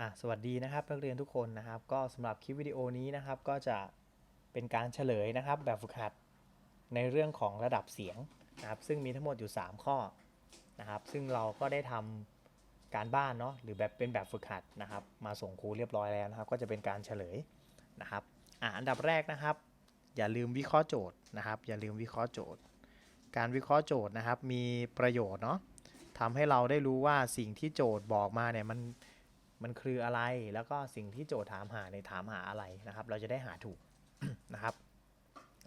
อะสวัสดีนะครับนักเรียนทุกคนนะครับ ก็สำหรับคลิปวิดีโอนี้นะครับก็จะเป็นการเฉลยนะครับ แบบฝึกหัดในเรื่องของระดับเสียงนะครับ ซึ่งมีทั้งหมดอยู่ 3 ข้อนะครับ ซึ่งเราก็ได้ทำการบ้านเนาะหรือแบบเป็นแบบฝึกหัดนะครับ มาส่งครูเรียบร้อยแล้วนะครับ ก็จะเป็นการเฉลยนะครับอะอันดับแรกนะครับ อย่าลืมวิเคราะห์โจทย์นะครับ อย่าลืมวิเคราะห์โจทย์ การวิเคราะห์โจทย์นะครับ มีประโยชน์เนาะทำให้เราได้รู้ว่าสิ่งที่โจทย์บอกมาเนี่ยมัน มันคืออะไรแล้วก็สิ่งที่โจทย์ถามหาในถามหาอะไรนะครับ เราจะได้หาถูกนะครับ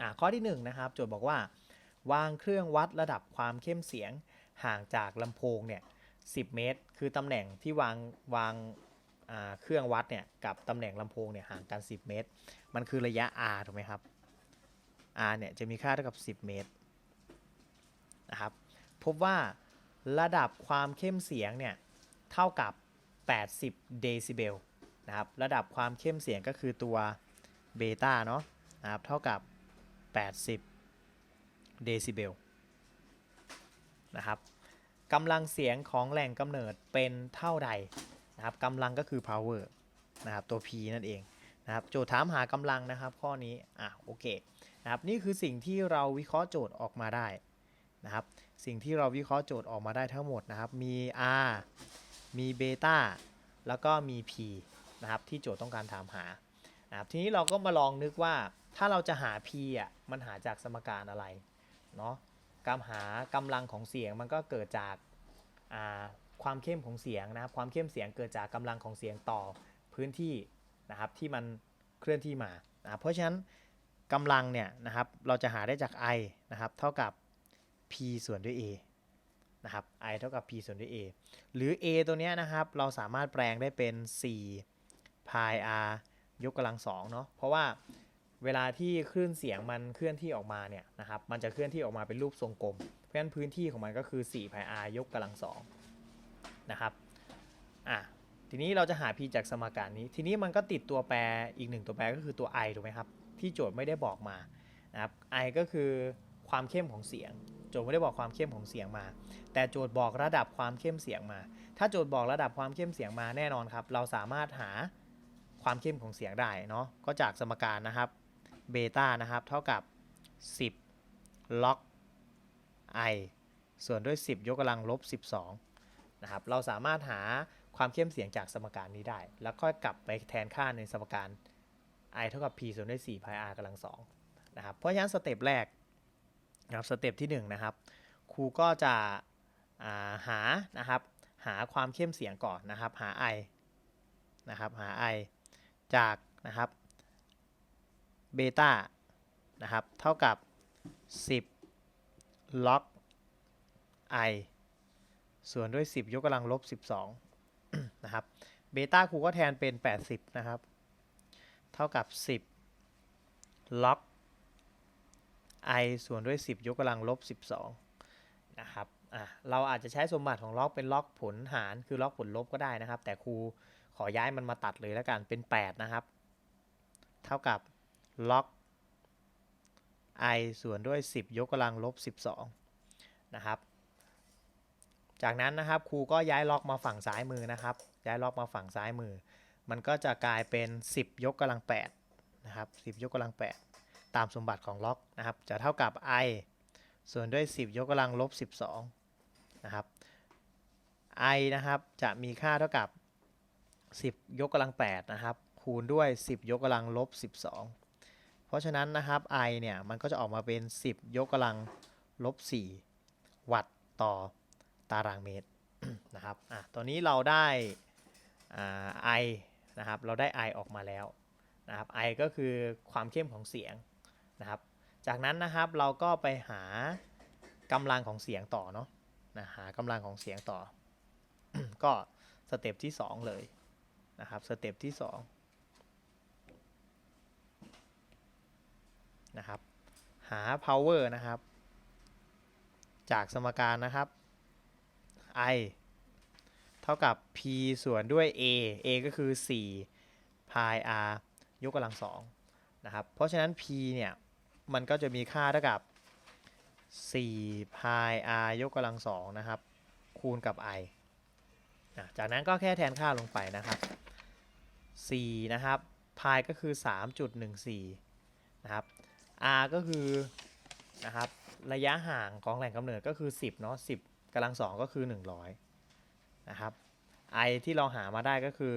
อะข้อที่1นงนะครับ โจทย์บอกว่า วางเครื่องวัดระดับความเข้มเสียงห่างจากลำโพงเนี่ย10เมตร คือตำแหน่งที่วางวางาเครื่องวัดเนี่ยกับตำแหน่งลำโพงเนี่ยห่างกัน 10 เมตร มันคือระยะ r ถูกไหมครับ r เนี่ยจะมีค่าเท่ากับ 10 เมตรนะครับ พบว่าระดับความเข้มเสียงเนี่ยเท่ากับ 80 เดซิเบลนะครับ ระดับความเข้มเสียงก็คือตัวเบต้าเนาะนะครับ เท่ากับ 80 เดซิเบลนะครับกำลังเสียงของแหล่งกำเนิดเป็นเท่าใดนะครับกำลังก็คือ power นะครับ ตัว P นั่นเองนะครับ โจทย์ถามหากำลังนะครับ ข้อนี้ อะ โอเค นะครับ นี่คือสิ่งที่เราวิเคราะห์โจทย์ออกมาได้นะครับ สิ่งที่เราวิเคราะห์โจทย์ออกมาได้ทั้งหมดนะครับ มี R มีเบต้าแล้วก็มี P นะครับที่โจทย์ต้องการถามหานะครับทีนี้เราก็มาลองนึกว่าถ้าเราจะหา P อะมันหาจากสมการอะไรเนาะการหากำลังของเสียงมันก็เกิดจากาความเข้มของเสียงนะครับความเข้มเสียงเกิดจากกำลังของเสียงต่อพื้นที่นะครับที่มันเคลื่อนที่มานะเพราะฉะนั้นกำลังเนี่ยนะครับเราจะหาได้จาก I นะครับเท่ากับ P ส่วนด้วย A นะครับ I เท่ากับ P ส่วนด้วย A หรือ A ตัวเนี้ยนะครับ เราสามารถแปลงได้เป็น4 pi r ยกกำลังสองเนาะ เพราะว่าเวลาที่คลื่นเสียงมันเคลื่อนที่ออกมาเนี่ยนะครับ มันจะเคลื่อนที่ออกมาเป็นรูปทรงกลม เพราะฉะนั้นพื้นที่ของมันก็คือ4 pi r ยกกำลังสองนะครับ อะ ทีนี้เราจะหา p จากสมการนี้ ทีนี้มันก็ติดตัวแปรอีกหนึ่งตัวแปรก็คือตัว i ถูกไหมครับ ที่โจทย์ไม่ได้บอกมานะครับ i ก็คือความเข้มของเสียง โจทย์ไม่ได้บอกความเข้มของเสียงมา แต่โจทย์บอกระดับความเข้มเสียงมา ถ้าโจทย์บอกระดับความเข้มเสียงมาแน่นอนครับ เราสามารถหาความเข้มของเสียงได้เนาะก็จากสมการนะครับเบต้านะครับเท่ากับ 10 ล็อก i ส่วนด้วย 10 ยกกำลังลบ 12นะครับเราสามารถหาความเข้มเสียงจากสมการนี้ได้ แล้วค่อยกลับไปแทนค่าในสมการ i เท่ากับ p ส่วนด้วย4 pi r กำลัง2นะครับเพราะฉะนั้นสเต็ปแรก นะครับสเต็ปที่1นะครับครูก็จะาหานะครับหาความเข้มเสียงก่อนนะครับ หา i นะครับหา i จากนะครับเบต้านะครับเท่ากับ 10 ล็อก i ส่วนด้วย 10 ยกกำลังลบ 12นะครับเบต้าครูก็แทนเป็น 80 นะครับ เท่ากับ 10 ล็อก i ส่วนด้วย 10 ยกกำลังลบ 12 นะครับอะเราอาจจะใช้สมบัติของล็อกเป็นล็อกผลหารคือล็อกผลลบก็ได้นะครับ แต่ครูขอย้ายมันมาตัดเลยแล้วกันเป็น 8 นะครับ เท่ากับล็อก i ส่วนด้วย 10 ยกกำลังลบ 12 นะครับ จากนั้นนะครับครูก็ย้ายล็อกมาฝั่งซ้ายมือนะครับ ย้ายล็อกมาฝั่งซ้ายมือ มันก็จะกลายเป็น 10 ยกกำลัง8นะครับ 10 ยกกำลัง8 ตามสมบัติของล็อกนะครับ จะเท่ากับ i ส่วนด้วย 10 ยกกำลังลบ 12 นะครับ i นะครับจะมีค่าเท่ากับ 10 ยกกำลัง 8 นะครับ คูณด้วย 10 ยกกำลังลบ 12 เพราะฉะนั้นนะครับ i เนี่ย มันก็จะออกมาเป็น 10 ยกกำลังลบ 4 วัตต์ต่อตารางเมตรนะครับ อะ ตอนนี้เราได้อ่า i นะครับ เราได้ i ออกมาแล้วนะครับ i ก็คือความเข้มของเสียง นะครับ จากนั้นนะครับเราก็ไปหากำลังของเสียงต่อเนาะนะหากำลังของเสียงต่อ ก็สเต็ปที่ 2 เลยนะครับสเต็ปที่2นะครับหา power นะครับ จากสมการนะครับ i เท่ากับ p ส่วนด้วย a a ก็คือ4 pi r ยกกำลัง2นะครับ เพราะฉะนั้น p เนี่ย มันก็จะมีค่าเท่ากับ4 pi r ยกกำลัง2นะครับ คูณกับ i จากนั้นก็แค่แทนค่าลงไปนะครับ4นะครับพายก็คือ 3.14 นะครับ r ก็คือนะครับระยะห่างของแหล่งกำเนิดก็คือ 10 เนาะ 10กำลัง2ก็คือ 100 นะครับ i ที่เราหามาได้ก็คือ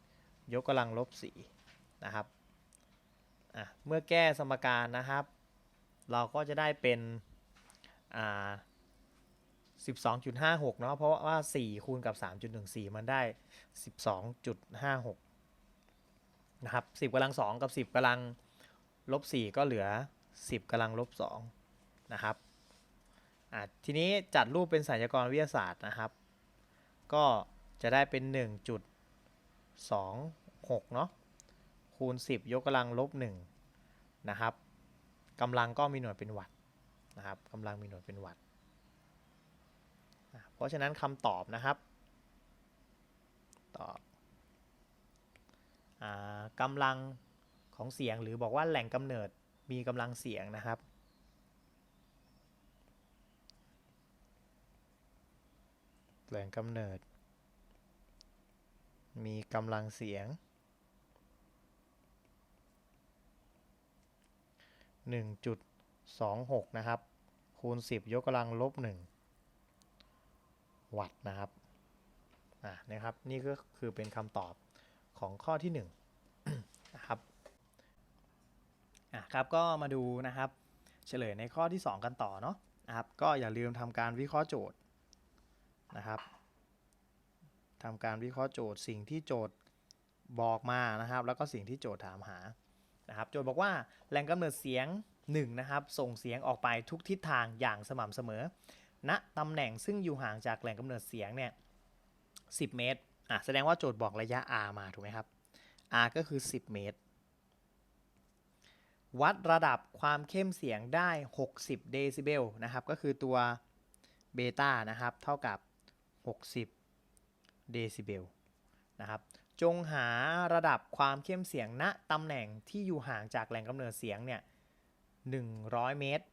10 ยกกำลังลบ4นะครับ อะเมื่อแก้สมการนะครับ เราก็จะได้เป็นอ่า12.56 เนาะเพราะว่า 4 คูณกับ 3.14 มันได้ 12.56 นะครับ 10กำลัง 2 กับ 10กำลังลบ 4 ก็เหลือ 10กำลังลบ 2 นะครับทีนี้จัดรูปเป็นไสยกรณ์วิทยาศาสตร์นะครับ ก็จะได้เป็น 1.26 เนาะ คูณ 10 ยกกำลังลบ1นะครับกำลังก็มีหน่วยเป็นวัตต์นะครับกำลังมีหน่วยเป็นวัตต์เพราะฉะนั้นคำตอบนะครับตอบอากำลังของเสียงหรือบอกว่าแหล่งกำเนิดมีกำลังเสียงนะครับ แหล่งกำเนิด มีกำลังเสียง 1.26 นะครับ คูณ 10 ยกกำลังลบ 1 วัตต์นะครับอ่านะครับ นี่ก็คือเป็นคำตอบของข้อที่1นะครับอะครับก็มาดูนะครับ เฉลยในข้อที่ 2 กันต่อเนาะนะครับ ก็อย่าลืมทำการวิเคราะห์โจทย์นะครับทำการวิเคราะห์โจทย์สิ่งที่โจทย์บอกมานะครับ แล้วก็สิ่งที่โจทย์ถามหา นะครับโจทย์บอกว่าแหล่งกำเนิดเสียง1นะครับส่งเสียงออกไปทุกทิศทางอย่างสม่ำเสมอณตำแหน่งซึ่งอยู่ห่างจากแหล่งกำเนิดเสียงเนี่ย10เมตรอะแสดงว่าโจทย์บอกระยะ r มาถูกไหมครับ r ก็คือ 10 เมตร วัดระดับความเข้มเสียงได้ 60 เดซิเบลนะครับก็คือตัวเบต้านะครับเท่ากับ 60 เดซิเบลนะครับ จงหาระดับความเข้มเสียงณตำแหน่งที่อยู่ห่างจากแหล่งกำเนิดเสียงเนี่ย100 เมตร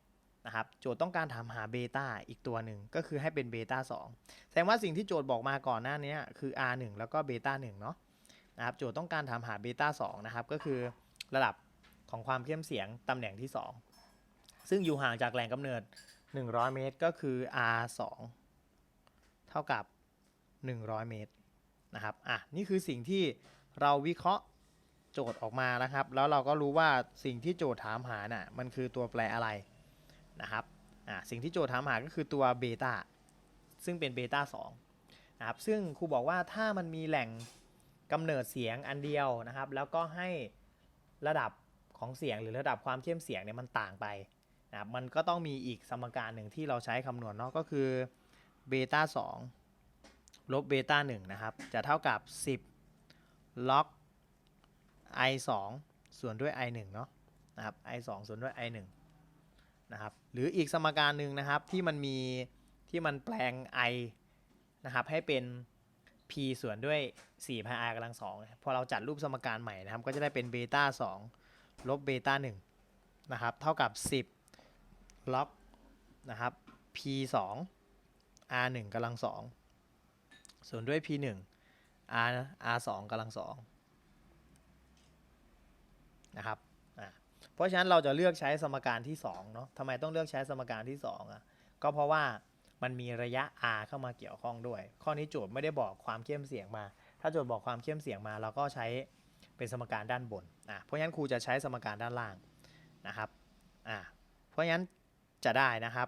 นะครับ โจทย์ต้องการถามหาเบต้าอีกตัวหนึ่งก็คือให้เป็นเบต้า2แสดงว่าสิ่งที่โจทย์บอกมาก่อนหน้านี้คือ R1 แล้วก็เบต้า1เนาะนะครับ โจทย์ต้องการถามหาเบต้า2นะครับ ก็คือระดับของความเข้มเสียงตำแหน่งที่ 2 ซึ่งอยู่ห่างจากแหล่งกำเนิด 100 เมตร ก็คือ R2 เท่ากับ 100 เมตร นะครับอะนี่คือสิ่งที่เราวิเคราะห์โจทย์ออกมานะครับ แล้วเราก็รู้ว่าสิ่งที่โจทย์ถามหาน่ะมันคือตัวแปรอะไรนะครับอะสิ่งที่โจทย์ถามหาก็คือตัวเบต้าซึ่งเป็นเบต้า2นะครับซึ่งครูบอกว่าถ้ามันมีแหล่งกำเนิดเสียงอันเดียวนะครับ แล้วก็ให้ระดับของเสียงหรือระดับความเข้มเสียงเนี่ยมันต่างไปนะครับมันก็ต้องมีอีกสมการหนึ่งที่เราใช้คำนวณเนาะก็คือเบต้า2 ลบเบต้า1นะครับ จะเท่ากับ 10 ล็อก i 2ส่วนด้วย i 1เนาะนะครับ i 2ส่วนด้วย i 1นะครับ หรืออีกสมการหนึ่งนะครับที่มันมีที่มันแปลง i นะครับให้เป็น p ส่วนด้วย4 pi r กำลัง2พอเราจัดรูปสมการใหม่นะครับ ก็จะได้เป็นเบต้า2ลบเบต้า1นะครับ เท่ากับ 10 ล็อกนะครับ p 2 r 1กำลัง2 ส่วนด้วย p 1 r r 2กำลัง2นะครับเพราะฉะนั้นเราจะเลือกใช้สมการที่2เนาะทำไมต้องเลือกใช้สมการที่2อะก็เพราะว่ามันมีระยะ r เข้ามาเกี่ยวข้องด้วย ข้อนี้โจทย์ไม่ได้บอกความเข้มเสียงมา ถ้าโจทย์บอกความเข้มเสียงมาเราก็ใช้เป็นสมการด้านบนอะเพราะฉะนั้นครูจะใช้สมการด้านล่างนะครับอะเพราะฉะนั้นจะได้นะครับ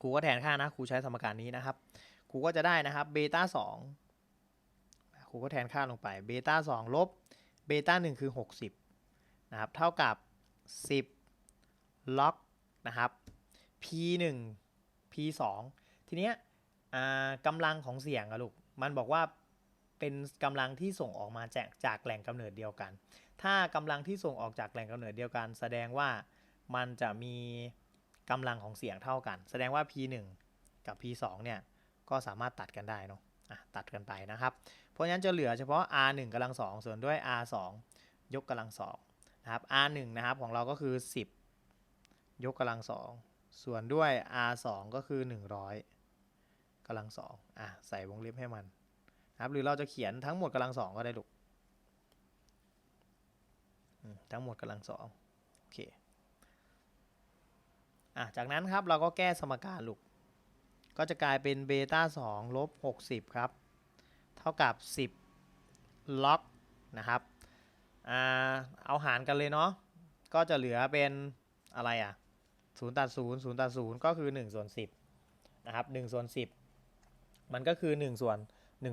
ครูก็แทนค่านะครูใช้สมการนี้นะครับ รูก็จะได้นะครับเบต้า2ครูก็แทนค่าลงไปเบต้า2ลบเบต้า1คือ 60 นะครับ เท่ากับ 10 ล็อกนะครับ p 1 p 2ทีเนี้ยกำลังของเสียงอะลูก มันบอกว่าเป็นกำลังที่ส่งออกมาจากจากแหล่งกำเนิดเดียวกัน ถ้ากำลังที่ส่งออกจากแหล่งกำเนิดเดียวกัน แสดงว่ามันจะมีกำลังของเสียงเท่ากัน แสดงว่า p 1กับ p 2เนี่ย ก็สามารถตัดกันได้เนาะตัดกันไปนะครับ เพราะฉะนั้นจะเหลือเฉพาะ r 1กำลัง2ส่วนด้วย r 2ยกกำลัง2นะครับ r 1นะครับของเราก็คือ 10 ยกกำลัง2ส่วนด้วย r 2ก็คือ 100กำลัง2อะใส่วงเล็บให้มันนะครับหรือเราจะเขียนทั้งหมดกำลัง2ก็ได้ลูกทั้งหมดกำลังสองโอเคอะจากนั้นครับเราก็แก้สมการลูก ก็จะกลายเป็นเบต้า2ลบ60 ครับ เท่ากับ 10 ล็อกนะครับอเอาหารกันเลยเนาะก็จะเหลือเป็นอะไรอะ0ตัด0 0ตัด0ก็คือ1ส่วน10นะครับ1ส่วน10 มันก็คือ1ส่วน100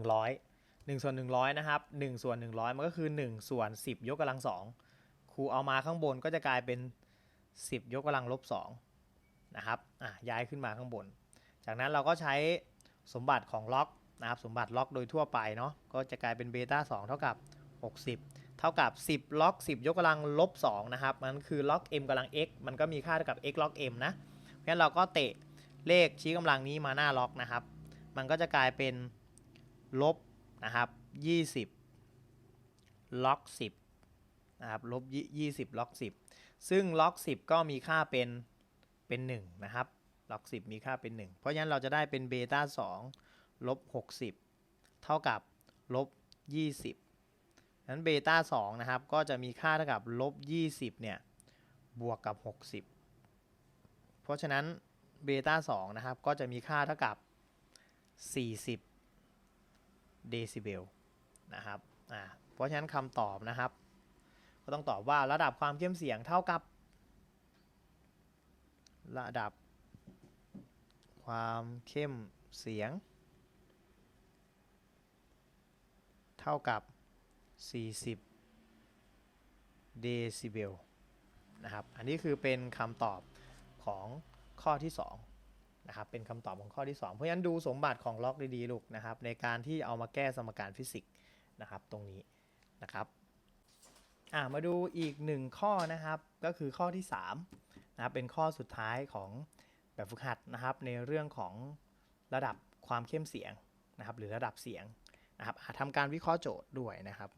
1ส่วน100นะครับ1ส่วน100 มันก็คือ 1 ส่วน 10 ยกกำลัง2ครูเอามาข้างบนก็จะกลายเป็น 10 ยกกำลังลบ2นะครับอะย้ายขึ้นมาข้างบน จากนั้นเราก็ใช้สมบัติของล็อกนะครับสมบัติล็อกโดยทั่วไปเนาะก็จะกลายเป็นเบต้า2เท่ากับ 60 เท่ากับ 10 ล็อก 10 ยกกำลังลบ2นะครับมันคือล็อก m กำลัง x มันก็มีค่าเท่ากับ x ล็อก m นะเพราะฉะนั้นเราก็เตะเลขชี้กำลังนี้มาหน้าล็อกนะครับ มันก็จะกลายเป็นลบนะครับ 20 ล็อก 10นะครับลบ 20 ล็อก 10 ซึ่งล็อก 10 ก็มีค่าเป็นเป็น 1 นะครับ ล็อก 10 มีค่าเป็น 1 เพราะฉะนั้นเราจะได้เป็นเบต้า2ลบ60 เท่ากับลบ20นั้นเบต้า2นะครับ ก็จะมีค่าเท่ากับลบ20เนี่ยบวกกับ 60 เพราะฉะนั้นเบต้า2นะครับ ก็จะมีค่าเท่ากับ 40 เดซิเบลนะครับอ่าเพราะฉะนั้นคำตอบนะครับ ก็ต้องตอบว่าระดับความเข้มเสียงเท่ากับ ระดับ ความเข้มเสียง เท่ากับ 40 เดซิเบลนะครับ อันนี้คือเป็นคำตอบของข้อที่2นะครับ เป็นคำตอบของข้อที่ 2 เพราะฉะนั้นดูสมบัติของล็อกดีๆลูกนะครับ ในการที่เอามาแก้สมการฟิสิกส์นะครับตรงนี้นะครับอ่ามาดูอีกหนึ่งข้อนะครับ ก็คือข้อที่3นะครับเป็นข้อสุดท้ายของ แบบฝึกหัดนะครับ ในเรื่องของระดับความเข้มเสียงนะครับ หรือระดับเสียงนะครับอ่าทำการวิเคราะห์โจทย์ด้วยนะครับ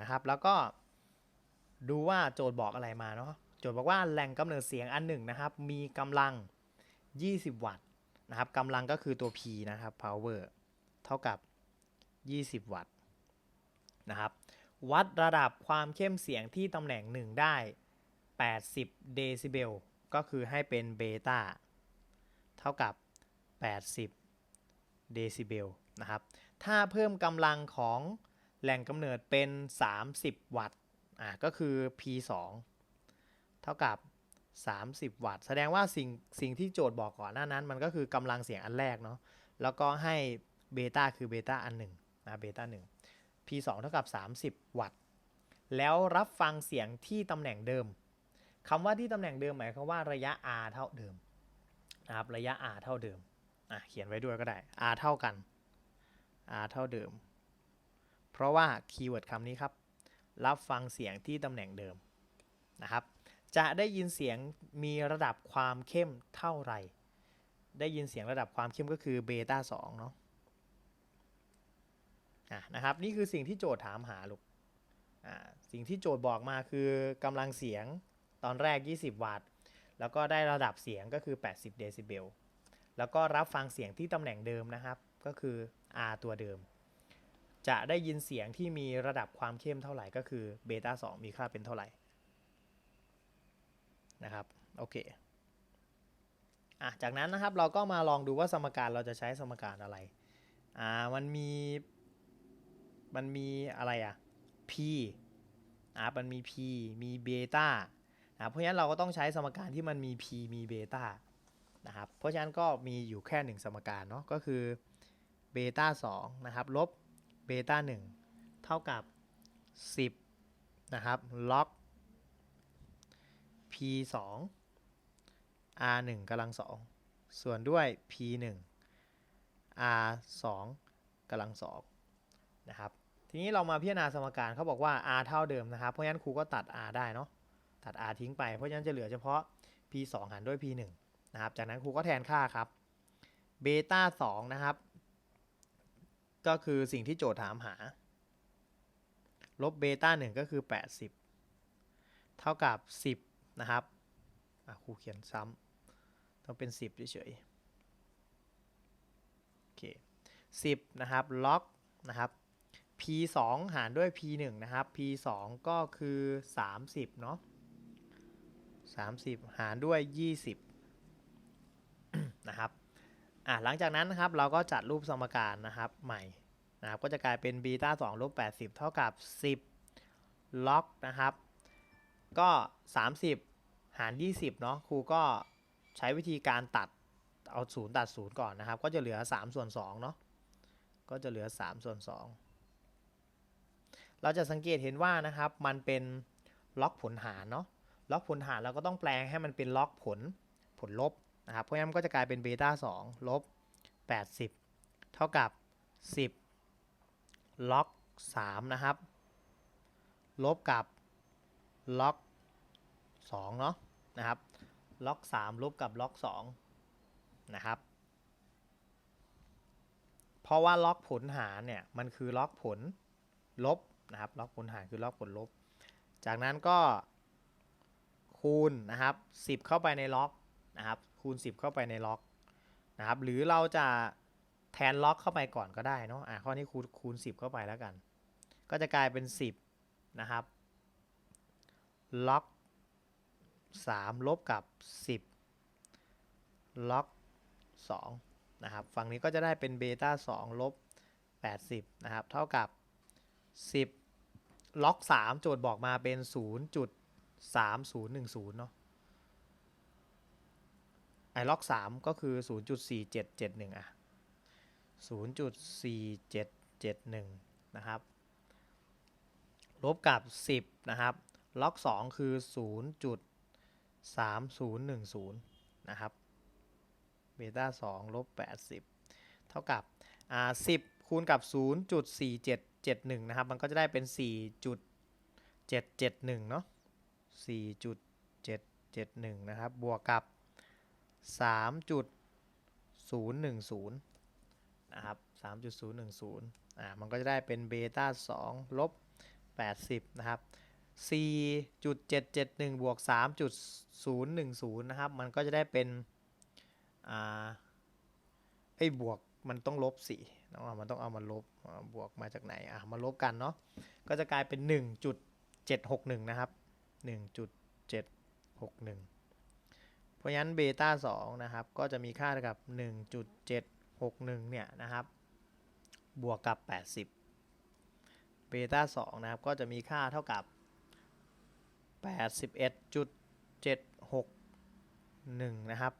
นะครับ แล้วก็ดูว่าโจทย์บอกอะไรมาเนาะโจทย์บอกว่าแหล่งกำเนิดเสียงอันหนึ่งนะครับ มีกำลัง 20 วัตต์นะครับกำลังก็คือตัว P นะครับ power เท่ากับ 20 วัตต์นะครับ วัดระดับความเข้มเสียงที่ตำแหน่ง 1 ได้ 80 เดซิเบล ก็คือให้เป็นเบต้าเท่ากับ 80 เดซิเบลนะครับ ถ้าเพิ่มกำลังของแหล่งกำเนิดเป็น 30 วัตต์อ่าก็คือ P2 เท่ากับ 30 วัตต์ แสดงว่าสิ่งสิ่งที่โจทย์บอกก่อนหน้านั้น มันก็คือกำลังเสียงอันแรกเนาะ แล้วก็ให้เบต้าคือเบต้าอันหนึ่งนะเบต้าหนึ่ง P2 เท่ากับ 30 วัตต์ แล้วรับฟังเสียงที่ตำแหน่งเดิมคำว่าที่ตำแหน่งเดิมหมายความว่าระยะ r เท่าเดิมนะครับระยะ r เท่าเดิมอะเขียนไว้ด้วยก็ได้ r เท่ากัน r เท่าเดิม เพราะว่าคีย์เวิร์ดคำนี้ครับ รับฟังเสียงที่ตำแหน่งเดิมนะครับ จะได้ยินเสียงมีระดับความเข้มเท่าไหร่ ได้ยินเสียงระดับความเข้มก็คือเบต้า2เนาะอะ นะครับนี่คือสิ่งที่โจทย์ถามหาลูกอ่าสิ่งที่โจทย์บอกมาคือกำลังเสียงตอนแรก 20 วัตต์ แล้วก็ได้ระดับเสียงก็คือ 80 เดซิเบล แล้วก็รับฟังเสียงที่ตำแหน่งเดิมนะครับ ก็คือ R ตัวเดิม จะได้ยินเสียงที่มีระดับความเข้มเท่าไหร่ก็คือเบต้า2มีค่าเป็นเท่าไหร่นะครับโอเคอะจากนั้นนะครับเราก็มาลองดูว่าสมการเราจะใช้สมการอะไรอ่ามันมี มันมีอะไรอะ p อ่ามันมี p มีเบต้านะเพราะฉะนั้นเราก็ต้องใช้สมการที่มันมี p มีเบต้านะครับเพราะฉะนั้นก็มีอยู่แค่หนึ่งสมการเนาะก็คือเบต้า2นะครับลบเบต้า1เท่ากับ 10นะครับล็อก p 2 r 1กำลัง2ส่วนด้วย p 1 r 2กำลัง2 นะครับ ทีนี้เรามาพิจารณาสมการเขาบอกว่า r เท่าเดิมนะครับ เพราะฉะนั้นครูก็ตัด r ได้เนาะ ตัด r ทิ้งไป เพราะฉะนั้นจะเหลือเฉพาะ p 2หารด้วย p 1นะครับ จากนั้นครูก็แทนค่าครับ เบต้า2นะครับ ก็คือสิ่งที่โจทย์ถามหา ลบเบต้า1ก็คือ 80 เท่ากับ 10 นะครับครูเขียนซ้ำต้องเป็น 10เฉยๆโอเค10 นะครับ ล็อกนะครับ p 2หารด้วย p 1นะครับ p 2ก็คือ 30 เนาะ30 หารด้วย 20 นะครับอะหลังจากนั้นนะครับเราก็จัดรูปสมการนะครับใหม่นะครับก็จะกลายเป็น b ต้า2ลบ80 เท่ากับ 10 ล็อกนะครับ ก็ 30 หาร 20 เนาะครูก็ใช้วิธีการตัดเอา 0 ตัด 0 ก่อนนะครับ ก็จะเหลือ 3 ส่วน2เนาะก็จะเหลือ 3 ส่วน2 เราจะสังเกตเห็นว่านะครับมันเป็นล็อกผลหารเนาะล็อกผลหารเราก็ต้องแปลงให้มันเป็นล็อกผลผลลบนะครับเพราะฉะนั้นมันก็จะกลายเป็นเบต้า2ลบ80 เท่ากับ 10 ล็อก 3 นะครับ ลบกับล็อก 2 เนาะนะครับ ล็อก 3 ลบกับล็อก 2 นะครับ เพราะว่าล็อกผลหารเนี่ย มันคือล็อกผลลบ นะครับ ล็อกผลหารคือล็อกผลลบ จากนั้นก็คูณนะครับ 10 เข้าไปในล็อกนะครับ คูณ 10 เข้าไปในล็อกนะครับ หรือเราจะแทนล็อกเข้าไปก่อนก็ได้เนาะ อะข้อนี้คูณคูณ 10 เข้าไปแล้วกัน ก็จะกลายเป็น 10 นะครับ ล็อก 3 ลบกับ 10 ล็อก 2 นะครับ ฝั่งนี้ก็จะได้เป็นเบต้า2ลบ 80 นะครับ เท่ากับ 10 ล็อก3โจทย์บอกมาเป็น0.3010เนาะไอล็อก3ก็คือ0.4771อะ0.4771นะครับลบกับ10นะครับล็อก2คือ0.3010นะครับเบต้า2ลบ80เท่ากับอ่า10คูณกับ0.4771น 7.71 นะครับ มันก็จะได้เป็น 4.771 เนาะ4.771 นะครับ บวกกับ 3.010 นะครับ 3.010 อ่า มันก็จะได้เป็นเบต้า2ลบ 80 นะครับ 4.771 บวก 3.010 นะครับ มันก็จะได้เป็น อ่าไอ้บวกมันต้องลบ 4 เนาะมันต้องเอามาลบบวกมาจากไหนอะมาลบกันเนาะก็จะกลายเป็น 1.761 นะครับ 1.761 เพราะฉะนั้นเบต้า2นะครับก็จะมีค่าเท่ากับ 1.761 เนี่ยนะครับ บวกกับ 80 เบต้า2นะครับก็จะมีค่าเท่ากับ 81.761 นะครับ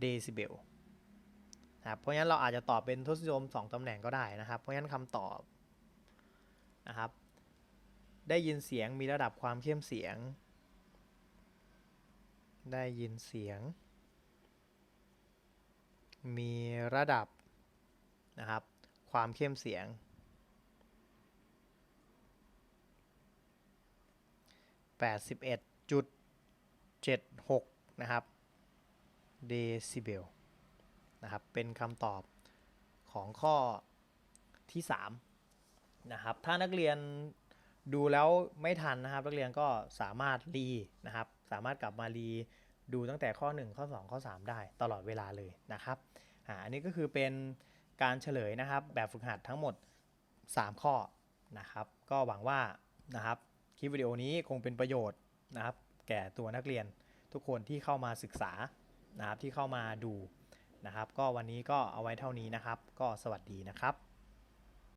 เดซิเบล นะครับเพราะฉะนั้นเราอาจจะตอบเป็นทศนิยม2ตำแหน่งก็ได้นะครับ เพราะฉะนั้นคำตอบนะครับ ได้ยินเสียงมีระดับความเข้มเสียง ได้ยินเสียง มีระดับนะครับ ความเข้มเสียง 81.76 นะครับเดซิเบล นะครับ เป็นคำตอบของข้อที่3นะครับถ้านักเรียนดูแล้วไม่ทันนะครับ นักเรียนก็สามารถรีนะครับ สามารถกลับมารีดูตั้งแต่ข้อ 1 ข้อ 2 ข้อ 3 ได้ตลอดเวลาเลยนะครับอ่าอันนี้ก็คือเป็นการเฉลยนะครับ แบบฝึกหัดทั้งหมด 3 ข้อนะครับ ก็หวังว่านะครับคลิปวิดีโอนี้คงเป็นประโยชน์นะครับ แก่ตัวนักเรียนทุกคนที่เข้ามาศึกษานะครับที่เข้ามาดู นะครับ ก็วันนี้ก็เอาไว้เท่านี้นะครับ ก็สวัสดีนะครับ